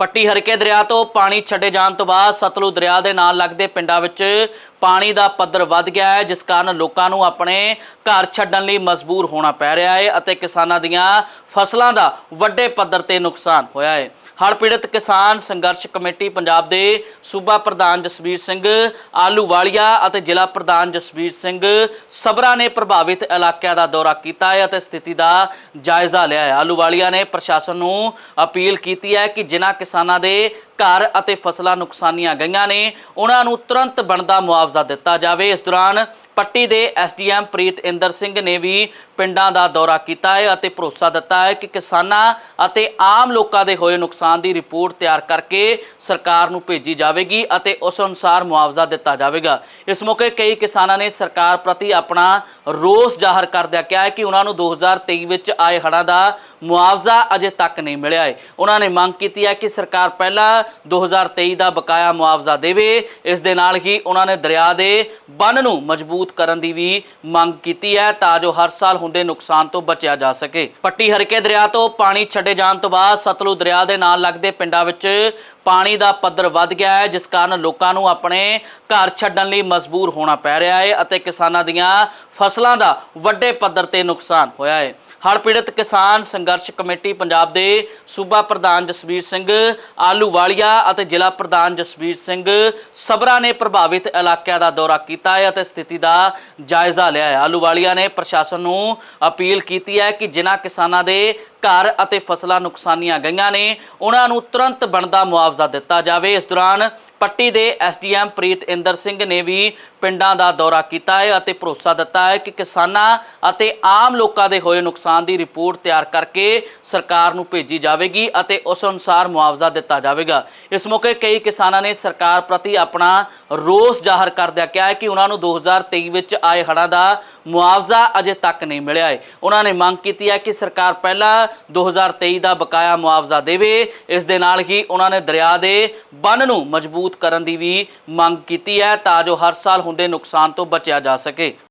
ਪੱਟੀ ਹਰਕੇ ਦਰਿਆ ਤੋਂ ਪਾਣੀ ਛੱਡੇ ਜਾਣ ਤੋਂ ਬਾਅਦ ਸਤਲੁਜ ਦਰਿਆ ਦੇ ਨਾਲ ਲੱਗਦੇ ਪਿੰਡਾਂ ਵਿੱਚ ਪਾਣੀ ਦਾ ਪੱਧਰ ਵੱਧ ਗਿਆ ਹੈ, ਜਿਸ ਕਾਰਨ ਲੋਕਾਂ ਨੂੰ ਆਪਣੇ ਘਰ ਛੱਡਣ ਲਈ ਮਜਬੂਰ ਹੋਣਾ ਪੈ ਰਿਹਾ ਹੈ ਅਤੇ ਕਿਸਾਨਾਂ ਦੀਆਂ ਫਸਲਾਂ ਦਾ ਵੱਡੇ ਪੱਧਰ ਤੇ ਨੁਕਸਾਨ ਹੋਇਆ ਹੈ। ਹੜ੍ਹ ਪੀੜਤ ਕਿਸਾਨ ਸੰਘਰਸ਼ ਕਮੇਟੀ ਪੰਜਾਬ ਦੇ ਸੂਬਾ ਪ੍ਰਧਾਨ ਜਸਵੀਰ ਸਿੰਘ ਆਲੂਵਾਲੀਆ ਅਤੇ ਜ਼ਿਲ੍ਹਾ ਪ੍ਰਧਾਨ ਜਸਵੀਰ ਸਿੰਘ ਸਬਰਾ ਨੇ ਪ੍ਰਭਾਵਿਤ ਇਲਾਕਿਆਂ ਦਾ ਦੌਰਾ ਕੀਤਾ ਹੈ ਅਤੇ ਸਥਿਤੀ ਦਾ ਜਾਇਜ਼ਾ ਲਿਆ ਹੈ। ਆਲੂਵਾਲੀਆ ਨੇ ਪ੍ਰਸ਼ਾਸਨ ਨੂੰ ਅਪੀਲ ਕੀਤੀ ਹੈ ਕਿ ਜਿਨ੍ਹਾਂ ਕਿਸਾਨਾਂ ਦੇ ਘਰ ਅਤੇ ਫਸਲਾਂ ਨੁਕਸਾਨੀਆਂ ਗਈਆਂ ਨੇ। ਉਹਨਾਂ ਨੂੰ ਤੁਰੰਤ ਬਣਦਾ ਮੁਆਵਜ਼ਾ ਦਿੱਤਾ ਜਾਵੇ। ਇਸ ਦੌਰਾਨ ਪੱਟੀ ਦੇ ਐਸਡੀਐਮ ਪ੍ਰੀਤ ਇੰਦਰ ਸਿੰਘ ਨੇ ਵੀ ਪਿੰਡਾਂ ਦਾ ਦੌਰਾ ਕੀਤਾ ਹੈ ਅਤੇ ਭਰੋਸਾ ਦਿੱਤਾ ਹੈ ਕਿ ਕਿਸਾਨਾਂ ਅਤੇ ਆਮ ਲੋਕਾਂ ਦੇ ਹੋਏ ਨੁਕਸਾਨ ਦੀ ਰਿਪੋਰਟ ਤਿਆਰ ਕਰਕੇ ਸਰਕਾਰ ਨੂੰ ਭੇਜੀ ਜਾਵੇਗੀ ਅਤੇ ਉਸ ਅਨੁਸਾਰ ਮੁਆਵਜ਼ਾ ਦਿੱਤਾ ਜਾਵੇਗਾ। ਇਸ ਮੌਕੇ ਕਈ ਕਿਸਾਨਾਂ ਨੇ ਸਰਕਾਰ ਪ੍ਰਤੀ ਆਪਣਾ ਰੋਸ ਜ਼ਾਹਰ ਕਰਦਿਆਂ ਕਿਹਾ ਹੈ ਕਿ ਉਹਨਾਂ ਨੂੰ 2023 ਵਿੱਚ ਆਏ ਹੜ੍ਹਾਂ ਦਾ ਮੁਆਵਜ਼ਾ ਅਜੇ ਤੱਕ ਨਹੀਂ ਮਿਲਿਆ ਹੈ। ਉਹਨਾਂ ਨੇ ਮੰਗ ਕੀਤੀ ਹੈ ਕਿ ਸਰਕਾਰ ਪਹਿਲਾਂ 2023 ਦਾ ਬਕਾਇਆ ਮੁਆਵਜ਼ਾ ਦੇਵੇ, ਇਸ ਦੇ ਨਾਲ ਹੀ ਉਹਨਾਂ ਨੇ ਦਰਿਆ ਦੇ ਬੰਨ ਨੂੰ ਮਜ਼ਬੂਤ ਕਰਨ ਦੀ ਵੀ ਮੰਗ ਕੀਤੀ ਹੈ ਤਾਂ ਜੋ ਹਰ ਸਾਲ ਹੁੰਦੇ ਨੁਕਸਾਨ ਤੋਂ ਬਚਿਆ ਜਾ ਸਕੇ। ਪੱਟੀ ਹਰਕੇ ਦਰਿਆ ਤੋਂ ਪਾਣੀ ਛੱਡੇ ਜਾਣ ਤੋਂ ਬਾਅਦ ਸਤਲੁਜ ਦਰਿਆ ਦੇ ਨਾਲ ਲੱਗਦੇ ਪਿੰਡਾਂ ਵਿੱਚ ਪਾਣੀ ਦਾ ਪੱਧਰ ਵੱਧ ਗਿਆ ਹੈ, ਜਿਸ ਕਾਰਨ ਲੋਕਾਂ ਨੂੰ ਆਪਣੇ ਘਰ ਛੱਡਣ ਲਈ ਮਜਬੂਰ ਹੋਣਾ ਪੈ ਰਿਹਾ ਹੈ ਅਤੇ ਕਿਸਾਨਾਂ ਦੀਆਂ ਫਸਲਾਂ ਦਾ ਵੱਡੇ ਪੱਧਰ ਤੇ ਨੁਕਸਾਨ ਹੋਇਆ ਹੈ। ਹੜ੍ਹ ਪੀੜਤ ਕਿਸਾਨ ਸੰਘਰਸ਼ ਕਮੇਟੀ ਪੰਜਾਬ ਦੇ ਸੂਬਾ ਪ੍ਰਧਾਨ ਜਸਵੀਰ ਸਿੰਘ ਆਲੂਵਾਲੀਆ ਅਤੇ ਜ਼ਿਲ੍ਹਾ ਪ੍ਰਧਾਨ ਜਸਵੀਰ ਸਿੰਘ ਸਬਰਾ ਨੇ ਪ੍ਰਭਾਵਿਤ ਇਲਾਕਿਆਂ ਦਾ ਦੌਰਾ ਕੀਤਾ ਹੈ ਅਤੇ ਸਥਿਤੀ ਦਾ ਜਾਇਜ਼ਾ ਲਿਆ ਹੈ। ਆਲੂਵਾਲੀਆ ਨੇ ਪ੍ਰਸ਼ਾਸਨ ਨੂੰ ਅਪੀਲ ਕੀਤੀ ਹੈ ਕਿ ਜਿਨ੍ਹਾਂ ਕਿਸਾਨਾਂ ਦੇ ਘਰ ਅਤੇ ਫਸਲਾਂ ਨੁਕਸਾਨੀਆਂ ਗਈਆਂ ਨੇ। ਉਹਨਾਂ ਨੂੰ ਤੁਰੰਤ ਬਣਦਾ ਮੁਆਵਜ਼ਾ ਦਿੱਤਾ ਜਾਵੇ। ਇਸ ਦੌਰਾਨ ਪੱਟੀ ਦੇ ਐਸਡੀਐਮ ਪ੍ਰੀਤ ਇੰਦਰ ਸਿੰਘ ਨੇ ਵੀ ਪਿੰਡਾਂ ਦਾ ਦੌਰਾ ਕੀਤਾ ਹੈ ਅਤੇ ਭਰੋਸਾ ਦਿੱਤਾ ਹੈ ਕਿ ਕਿਸਾਨਾਂ ਅਤੇ ਆਮ ਲੋਕਾਂ ਦੇ ਹੋਏ ਨੁਕਸਾਨ ਦੀ ਰਿਪੋਰਟ ਤਿਆਰ ਕਰਕੇ ਸਰਕਾਰ ਨੂੰ ਭੇਜੀ ਜਾਵੇਗੀ ਅਤੇ ਉਸ ਅਨੁਸਾਰ ਮੁਆਵਜ਼ਾ ਦਿੱਤਾ ਜਾਵੇਗਾ। ਇਸ ਮੌਕੇ ਕਈ ਕਿਸਾਨਾਂ ਨੇ ਸਰਕਾਰ ਪ੍ਰਤੀ ਆਪਣਾ ਰੋਸ ਜ਼ਾਹਰ ਕਰਦਿਆਂ ਕਿਹਾ ਹੈ ਕਿ ਉਹਨਾਂ ਨੂੰ 2023 ਵਿੱਚ ਆਏ ਹੜ੍ਹਾਂ ਦਾ ਮੁਆਵਜ਼ਾ ਅਜੇ ਤੱਕ ਨਹੀਂ ਮਿਲਿਆ ਹੈ। ਉਹਨਾਂ ਨੇ ਮੰਗ ਕੀਤੀ ਹੈ ਕਿ ਸਰਕਾਰ ਪਹਿਲਾਂ 2023 ਦਾ ਬਕਾਇਆ ਮੁਆਵਜ਼ਾ ਦੇਵੇ। ਇਸ ਦੇ ਨਾਲ ਹੀ ਉਹਨਾਂ ਨੇ ਦਰਿਆ ਦੇ ਬੰਨ ਨੂੰ ਮਜ਼ਬੂਤ ਮਜ਼ਬੂਤ ਕਰਨ ਦੀ ਵੀ ਮੰਗ ਕੀਤੀ ਹੈ ਤਾਂ ਜੋ ਹਰ ਸਾਲ ਹੁੰਦੇ ਨੁਕਸਾਨ ਤੋਂ ਬਚਿਆ ਜਾ ਸਕੇ।